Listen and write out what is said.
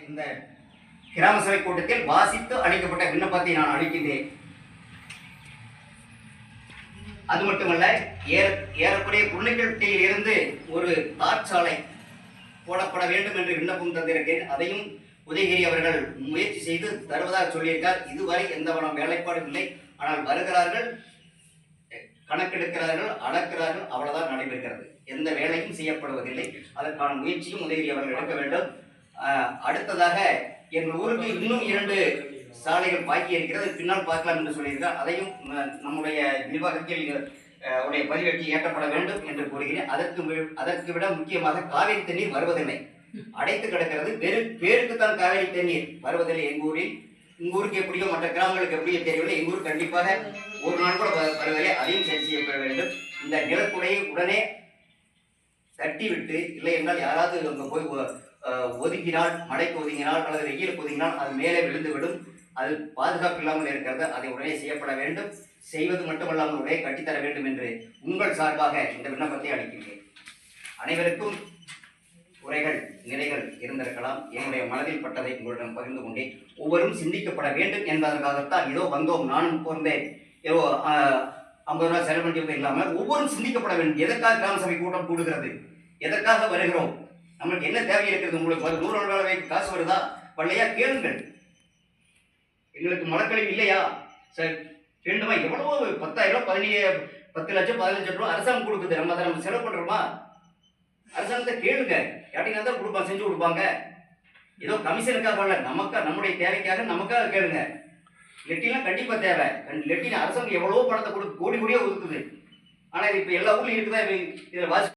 இந்த கிராம சபை கூட்டத்தில் வாசித்து அளிக்கப்பட்ட விண்ணப்பத்தை நான் அளிக்கின்றேன். அது மட்டுமல்ல ஏற ஏறக்குறைய குருணைக்கட்டியில் இருந்து ஒரு தார்ச்சாலை போடப்பட வேண்டும் என்று விண்ணப்பம் தந்திருக்கிறேன். அதையும் உதயகிரி அவர்கள் முயற்சி செய்து தருவதாக சொல்லியிருக்கார். இதுவரை எந்த வளம் வேலைப்பாடும் இல்லை. ஆனால் வருகிறார்கள் கணக்கெடுக்கிறார்கள் அளக்கிறார்கள் அவ்வளவுதான் நடைபெறுகிறது. எந்த வேலையும் செய்யப்படுவதில்லை. அதற்கான முயற்சியும் உதயகிரி அவர்கள் எடுக்க வேண்டும். அடுத்ததாக எங்கள் ஊருக்கு இன்னும் இரண்டு சாலைகள் பாக்கி இருக்கிறது. பின்னால் பார்க்கலாம் என்று சொல்லியிருக்கார் அதையும் நம்முடைய நிர்வாகத்தில் உடைய பதிவேற்றி ஏற்றப்பட வேண்டும் என்று கூறுகிறேன். அதற்கு அதற்கு விட முக்கியமாக காவிரி தண்ணீர் வருவதில்லை. அடைத்து கிடக்கிறது. வெறு பேருக்கு தான் காவிரி தண்ணீர் வருவதில்லை எங்கள் ஊரில். உங்கள் ஊருக்கு எப்படியோ மற்ற கிராமங்களுக்கு எப்படியோ தெரியவில்லை. எங்கள் ஊர் கண்டிப்பாக ஒரு நாள் கூட வ- வருவதில்லை அதையும் சரி செய்யப்பட வேண்டும். இந்த நிலக்குடையை உடனே தட்டி விட்டு இல்லை என்றால் யாராவது அங்கே போய் ஒதுங்கினால் மழைக்கு ஒதுங்கினால் அல்லது வெயிலுக்கு ஒதுங்கினால் அது மேலே விழுந்துவிடும். அது பாதுகாப்பு இல்லாமல் இருக்கிறது. அதை உடனே செய்யப்பட வேண்டும். செய்வது மட்டுமல்லாமல் உடனே கட்டித்தர வேண்டும் என்று உங்கள் சார்பாக இந்த விண்ணப்பத்தை அளிக்கின்றேன். அனைவருக்கும் உரைகள் நிலைகள் இருந்திருக்கலாம். என்னுடைய மனதில் பட்டதை உங்களிடம் பகிர்ந்து கொண்டேன். ஒவ்வொரும் சிந்திக்கப்பட வேண்டும் என்பதற்காகத்தான் ஏதோ வந்தோம். நானும் போர்ந்தேன். ஏதோ ஐம்பது ரூபாய் செலவு பண்ணியது இல்லாமல் ஒவ்வொரும் சிந்திக்கப்பட வேண்டும். எதற்காக கிராம சபை கூட்டம் கூடுகிறது? எதற்காக வருகிறோம்? நம்மளுக்கு என்ன தேவை இருக்கிறது? உங்களுக்கு ஒரு நூறு நாள் வேலைக்கு காசு வருதா? வரலையா கேளுங்கள். எங்களுக்கு மனக்கழிவு இல்லையா? சார் வேண்டுமா எவ்வளவோ பத்தாயிரம் ரூபாய் பதினேழு பத்து லட்சம் பதினஞ்சு ரூபாய் அரசாங்கம் கொடுக்குது. நம்ம அதை நம்ம செலவு பண்றோமா? அரசாங்கத்தை கேளுங்க. யார்ட்டையும் தான் கொடுப்பாங்க செஞ்சு கொடுப்பாங்க. ஏதோ கமிஷனுக்காக பண்ணல. நமக்கா நம்முடைய தேவைக்காக நமக்காக கேளுங்க. லெட்டிலாம் கண்டிப்பா தேவை. லெட்டின் அரசாங்கம் எவ்வளவோ பணத்தை கொடுத்து கோடி கோடியா ஒதுக்குது. ஆனா இது இப்ப எல்லா ஊர்லயும் இருக்குதா? இது- இதுல வாசி